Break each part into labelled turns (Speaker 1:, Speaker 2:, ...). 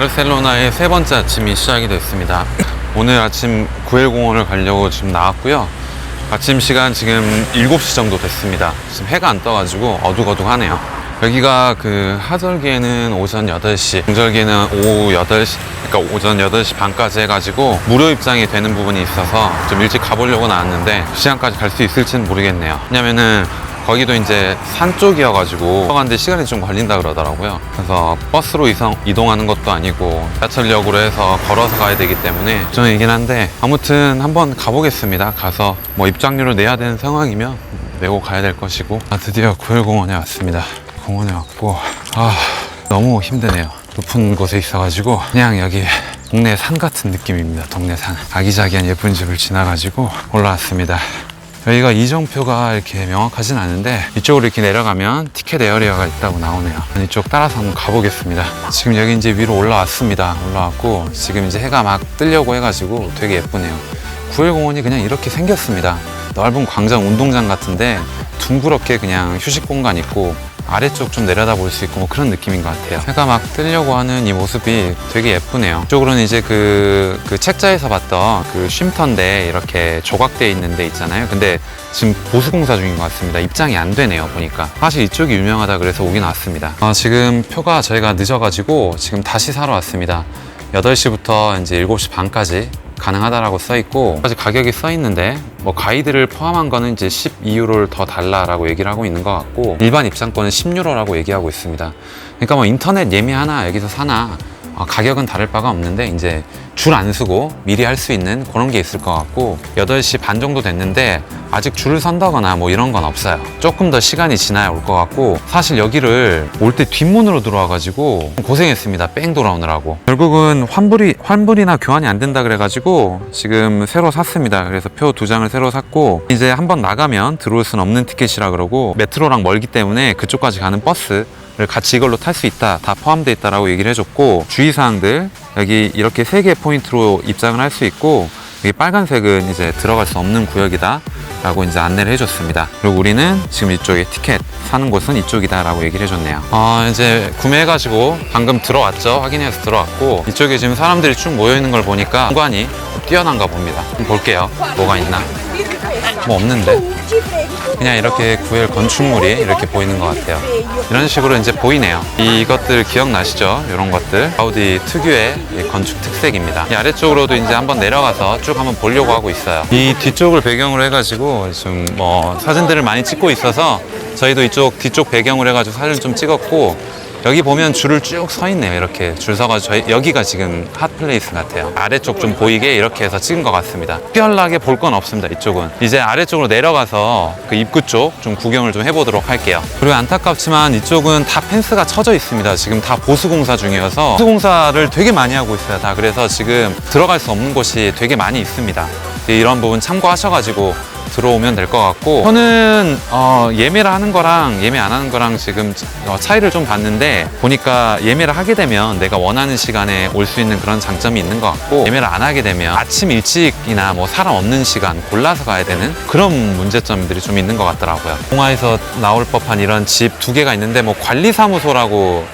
Speaker 1: 바르셀로나의 세 번째 아침이 시작이 됐습니다. 오늘 아침 구엘공원을 가려고 지금 나왔고요. 아침 시간 지금 7시 정도 됐습니다. 지금 해가 안 떠가지고 어둑어둑하네요. 여기가 그 하절기에는 오전 8시, 중절기에는 오후 8시, 그러니까 오전 8시 반까지 해가지고 무료 입장이 되는 부분이 있어서 좀 일찍 가보려고 나왔는데 그 시간까지 갈 수 있을지는 모르겠네요. 왜냐면은 거기도 이제 산 쪽이어가지고 가는데 시간이 좀 걸린다 그러더라고요. 그래서 버스로 이성, 이동하는 것도 아니고 지하철역으로 해서 걸어서 가야 되기 때문에 걱정이긴 한데 아무튼 한번 가보겠습니다. 가서 뭐 입장료를 내야 되는 상황이면 내고 가야 될 것이고 아, 드디어 구일공원에 왔습니다. 공원에 왔고 아 너무 힘드네요. 높은 곳에 있어가지고 그냥 여기 동네 산 같은 느낌입니다. 동네 산 아기자기한 예쁜 집을 지나가지고 올라왔습니다. 여기가 이정표가 이렇게 명확하진 않은데 이쪽으로 이렇게 내려가면 티켓 에어리어가 있다고 나오네요. 이쪽 따라서 한번 가보겠습니다. 지금 여기 이제 위로 올라왔습니다. 올라왔고 지금 이제 해가 막 뜨려고 해가지고 되게 예쁘네요. 구일공원이 그냥 이렇게 생겼습니다. 넓은 광장 운동장 같은데 둥그렇게 그냥 휴식 공간 있고 아래쪽 좀 내려다 볼 수 있고 뭐 그런 느낌인 것 같아요. 해가 막 뜨려고 하는 이 모습이 되게 예쁘네요. 이쪽으로는 이제 그, 그 책자에서 봤던 그 쉼터인데 이렇게 조각돼 있는 데 있잖아요. 근데 지금 보수공사 중인 것 같습니다. 입장이 안 되네요. 보니까. 사실 이쪽이 유명하다 그래서 오긴 왔습니다. 아, 지금 표가 저희가 늦어가지고 지금 다시 사러 왔습니다. 8시부터 이제 7시 반까지 가능하다라고 써 있고 아직 가격이 써 있는데 뭐 가이드를 포함한 거는 이제 12유로를 더 달라라고 얘기를 하고 있는 것 같고 일반 입장권은 10유로라고 얘기하고 있습니다. 그러니까 뭐 인터넷 예매 하나 여기서 사나 어, 가격은 다를 바가 없는데 이제 줄안 서고 미리 할 수 있는 그런 게 있을 것 같고 8시 반 정도 됐는데 아직 줄을 선다거나 뭐 이런 건 없어요. 조금 더 시간이 지나야 올 것 같고 사실 여기를 올 때 뒷문으로 들어와가지고 고생했습니다. 뺑 돌아오느라고. 결국은 환불이 환불이나 교환이 안 된다 그래가지고 지금 새로 샀습니다. 그래서 표 두 장을 새로 샀고 이제 한번 나가면 들어올 수는 없는 티켓이라 그러고 메트로랑 멀기 때문에 그쪽까지 가는 버스 를 같이 이걸로 탈 수 있다 다 포함되어 있다라고 얘기를 해줬고 주의사항들 여기 이렇게 세 개의 포인트로 입장을 할 수 있고 여기 빨간색은 이제 들어갈 수 없는 구역이다 라고 이제 안내를 해줬습니다. 그리고 우리는 지금 이쪽에 티켓 사는 곳은 이쪽이다 라고 얘기를 해줬네요. 어 이제 구매해가지고 방금 들어왔죠? 확인해서 들어왔고 이쪽에 지금 사람들이 쭉 모여있는 걸 보니까 공간이 뛰어난가 봅니다. 볼게요. 뭐가 있나? 뭐 없는데 그냥 이렇게 구엘 건축물이 이렇게 보이는 것 같아요. 이런 식으로 이제 보이네요. 이것들 기억나시죠? 이런 것들. 가우디 특유의 이 건축 특색입니다. 이 아래쪽으로도 이제 한번 내려가서 쭉 한번 보려고 하고 있어요. 이 뒤쪽을 배경으로 해가지고 지금 뭐 사진들을 많이 찍고 있어서 저희도 이쪽 뒤쪽 배경으로 해가지고 사진 좀 찍었고 여기 보면 줄을 쭉 서 있네요. 이렇게 줄 서가지고 저희 여기가 지금 핫플레이스 같아요. 아래쪽 좀 보이게 이렇게 해서 찍은 것 같습니다. 특별하게 볼 건 없습니다. 이쪽은 이제 아래쪽으로 내려가서 그 입구 쪽 좀 구경을 좀 해보도록 할게요. 그리고 안타깝지만 이쪽은 다 펜스가 쳐져 있습니다. 지금 다 보수공사 중이어서 보수공사를 되게 많이 하고 있어요. 다 그래서 지금 들어갈 수 없는 곳이 되게 많이 있습니다. 이런 부분 참고하셔가지고 들어오면 될 것 같고 저는 어, 예매를 하는 거랑 예매 안 하는 거랑 지금 어, 차이를 좀 봤는데 보니까 예매를 하게 되면 내가 원하는 시간에 올 수 있는 그런 장점이 있는 것 같고 예매를 안 하게 되면 아침 일찍이나 뭐 사람 없는 시간 골라서 가야 되는 그런 문제점들이 좀 있는 것 같더라고요. 동화에서 나올 법한 이런 집 두 개가 있는데 뭐 관리사무소라고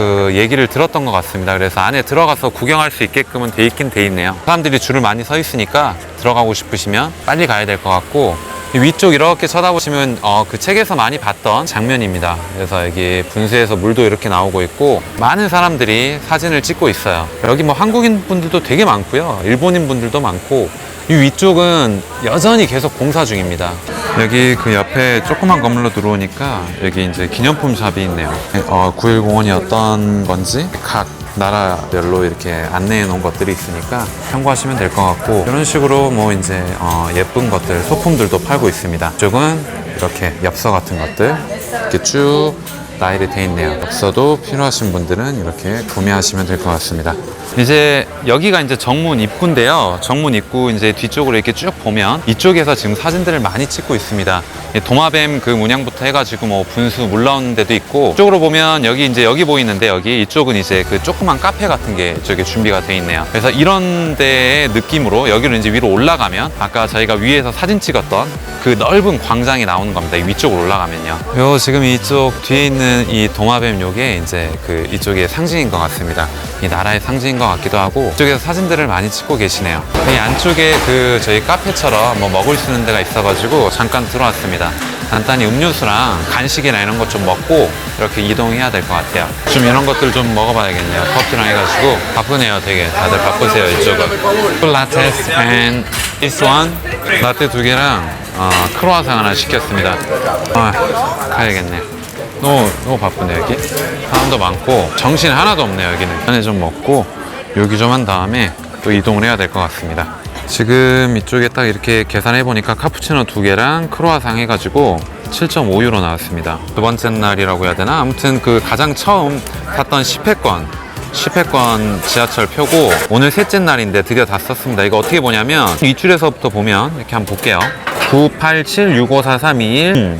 Speaker 1: 그 얘기를 들었던 것 같습니다. 그래서 안에 들어가서 구경할 수 있게끔은 돼 있긴 돼 있네요. 사람들이 줄을 많이 서 있으니까 들어가고 싶으시면 빨리 가야 될 것 같고 이 위쪽 이렇게 쳐다보시면 어, 그 책에서 많이 봤던 장면입니다. 그래서 여기 분수에서 물도 이렇게 나오고 있고 많은 사람들이 사진을 찍고 있어요. 여기 뭐 한국인 분들도 되게 많고요. 일본인 분들도 많고 이 위쪽은 여전히 계속 공사 중입니다. 여기 그 옆에 조그만 건물로 들어오니까 여기 이제 기념품 샵이 있네요. 어, 9.1공원이 어떤 건지 각 나라별로 이렇게 안내해 놓은 것들이 있으니까 참고하시면 될 것 같고 이런 식으로 뭐 이제 어, 예쁜 것들 소품들도 팔고 있습니다. 이쪽은 이렇게 엽서 같은 것들 이렇게 쭉 나열이 돼 있네요. 엽서도 필요하신 분들은 이렇게 구매하시면 될 것 같습니다. 이제 여기가 이제 정문 입구인데요. 정문 입구 이제 뒤쪽으로 이렇게 쭉 보면 이쪽에서 지금 사진들을 많이 찍고 있습니다. 이 도마뱀 그 문양부터 해가지고 뭐 분수 물 나오는 데도 있고 이쪽으로 보면 여기 이제 여기 보이는데 여기 이쪽은 이제 그 조그만 카페 같은 게 이쪽에 준비가 돼 있네요. 그래서 이런 데의 느낌으로 여기로 이제 위로 올라가면 아까 저희가 위에서 사진 찍었던 그 넓은 광장이 나오는 겁니다. 이 위쪽으로 올라가면요. 요 지금 이쪽 뒤에 있는 이 도마뱀 요게 이제 그 이쪽의 상징인 것 같습니다. 이 나라의 상징인 것 같기도 하고 이쪽에서 사진들을 많이 찍고 계시네요. 이 안쪽에 그 저희 카페처럼 뭐 먹을 수 있는 데가 있어가지고 잠깐 들어왔습니다. 간단히 음료수랑 간식이나 이런 것 좀 먹고 이렇게 이동해야 될 것 같아요. 좀 이런 것들 좀 먹어봐야겠네요. 커피랑 해가지고 바쁘네요, 되게 다들 바쁘세요 이쪽은. 라테스 and this one 라떼 두 개랑 어, 크로아상 하나 시켰습니다. 아, 가야겠네. 너무 너무 바쁘네 여기. 사람도 많고 정신 하나도 없네요 여기는. 안에 좀 먹고 여기 좀 한 다음에 또 이동을 해야 될 것 같습니다. 지금 이쪽에 딱 이렇게 계산해 보니까 카푸치노 두 개랑 크로아상 해가지고 7.5유로 나왔습니다. 두 번째 날이라고 해야 되나? 아무튼 그 가장 처음 탔던 10회권 10회권 지하철 표고 오늘 셋째 날인데 드디어 다 썼습니다. 이거 어떻게 보냐면 윗줄에서부터 보면 이렇게 한번 볼게요. 987654321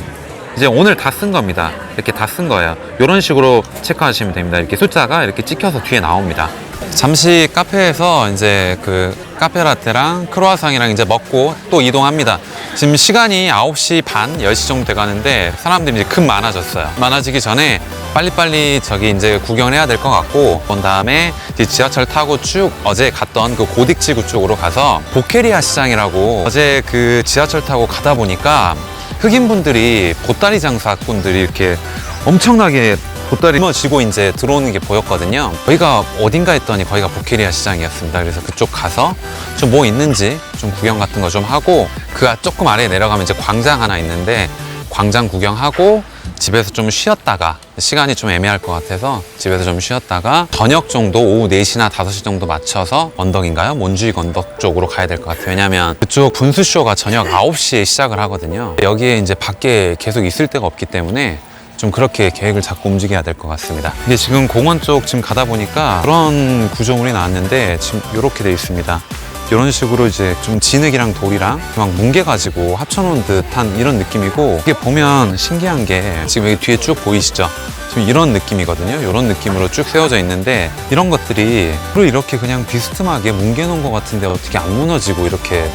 Speaker 1: 이제 오늘 다 쓴 겁니다. 이렇게 다 쓴 거예요. 이런 식으로 체크하시면 됩니다. 이렇게 숫자가 이렇게 찍혀서 뒤에 나옵니다. 잠시 카페에서 이제 그 카페 라떼랑 크로아상이랑 이제 먹고 또 이동합니다. 지금 시간이 9시 반, 10시 정도 돼 가는데 사람들이 이제 급 많아졌어요. 많아지기 전에 빨리빨리 저기 이제 구경을 해야 될 것 같고, 본 다음에 이제 지하철 타고 쭉 어제 갔던 그 고딕지구 쪽으로 가서 보케리아 시장이라고 어제 그 지하철 타고 가다 보니까 흑인분들이 보따리 장사꾼들이 이렇게 엄청나게 보따리 쥐고 이제 들어오는 게 보였거든요. 거기가 어딘가 했더니 거기가 보케리아 시장이었습니다. 그래서 그쪽 가서 좀 뭐 있는지 좀 구경 같은 거 좀 하고 그 조금 아래에 내려가면 이제 광장 하나 있는데 광장 구경하고 집에서 좀 쉬었다가 시간이 좀 애매할 것 같아서 집에서 좀 쉬었다가 저녁 정도 오후 4시나 5시 정도 맞춰서 언덕인가요? 몬주익 언덕 쪽으로 가야 될 것 같아요. 왜냐면 그쪽 분수쇼가 저녁 9시에 시작을 하거든요. 여기에 이제 밖에 계속 있을 데가 없기 때문에 좀 그렇게 계획을 잡고 움직여야 될 것 같습니다. 이게 지금 공원 쪽 지금 가다 보니까 그런 구조물이 나왔는데 지금 이렇게 돼 있습니다. 이런 식으로 이제 좀 진흙이랑 돌이랑 막 뭉개가지고 합쳐놓은 듯한 이런 느낌이고 이게 보면 신기한 게 지금 여기 뒤에 쭉 보이시죠? 지금 이런 느낌이거든요. 이런 느낌으로 쭉 세워져 있는데 이런 것들이 를 이렇게 그냥 비스듬하게 뭉개놓은 것 같은데 어떻게 안 무너지고 이렇게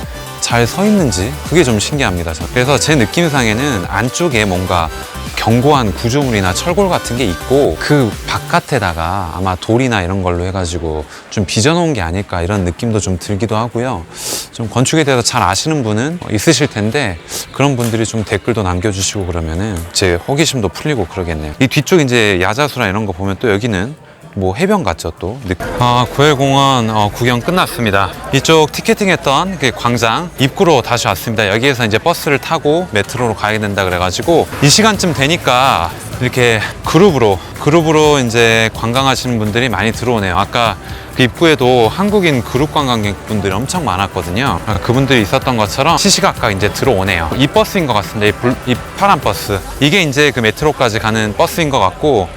Speaker 1: 잘 서 있는지 그게 좀 신기합니다. 그래서 제 느낌상에는 안쪽에 뭔가 견고한 구조물이나 철골 같은 게 있고 그 바깥에다가 아마 돌이나 이런 걸로 해가지고 좀 빚어놓은 게 아닐까 이런 느낌도 좀 들기도 하고요. 좀 건축에 대해서 잘 아시는 분은 있으실 텐데 그런 분들이 좀 댓글도 남겨주시고 그러면은 제 호기심도 풀리고 그러겠네요. 이 뒤쪽 이제 야자수나 이런 거 보면 또 여기는 뭐 해변 같죠 또. 아 구해공원 어, 구경 끝났습니다. 이쪽 티켓팅했던 그 광장 입구로 다시 왔습니다. 여기에서 이제 버스를 타고 메트로로 가야 된다 그래가지고 이 시간쯤 되니까 이렇게 그룹으로 그룹으로 이제 관광하시는 분들이 많이 들어오네요. 아까 그 입구에도 한국인 그룹 관광객분들이 엄청 많았거든요. 아, 그분들이 있었던 것처럼 시시각각 이제 들어오네요. 이 버스인 것 같습니다. 이, 불- 이 파란 버스. 이게 이제 그 메트로까지 가는 버스인 것 같고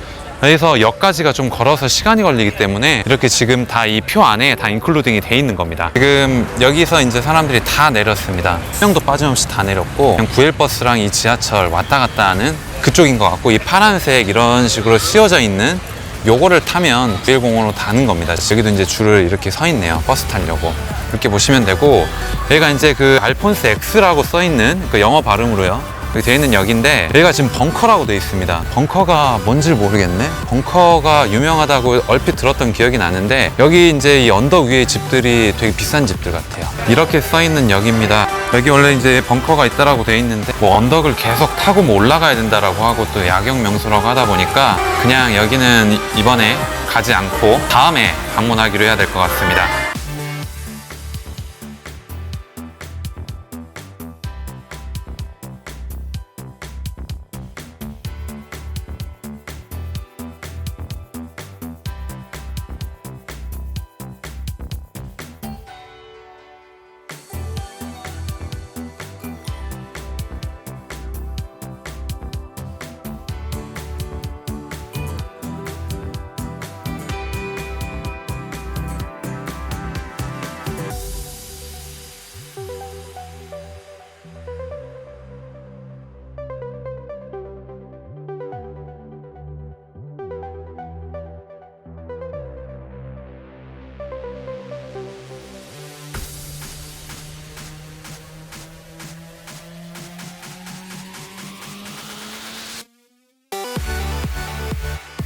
Speaker 1: 그래서 역까지가 좀 걸어서 시간이 걸리기 때문에 이렇게 지금 다 이 표 안에 다 인클루딩이 돼 있는 겁니다. 지금 여기서 이제 사람들이 다 내렸습니다. 한 명도 빠짐없이 다 내렸고 그냥 9일 버스랑 이 지하철 왔다 갔다 하는 그쪽인 것 같고 이 파란색 이런 식으로 씌워져 있는 요거를 타면 9일공원으로 가는 겁니다. 여기도 이제 줄을 이렇게 서 있네요. 버스 타려고. 이렇게 보시면 되고 여기가 이제 그 알폰스 X라고 써 있는 그 영어 발음으로요. 여기 되어 있는 역인데 여기가 지금 벙커라고 되어 있습니다. 벙커가 뭔지 모르겠네. 벙커가 유명하다고 얼핏 들었던 기억이 나는데 여기 이제 이 언덕 위에 집들이 되게 비싼 집들 같아요. 이렇게 써 있는 역입니다. 여기 원래 이제 벙커가 있다라고 되어 있는데 뭐 언덕을 계속 타고 뭐 올라가야 된다라고 하고 또 야경 명소라고 하다 보니까 그냥 여기는 이번에 가지 않고 다음에 방문하기로 해야 될 것 같습니다.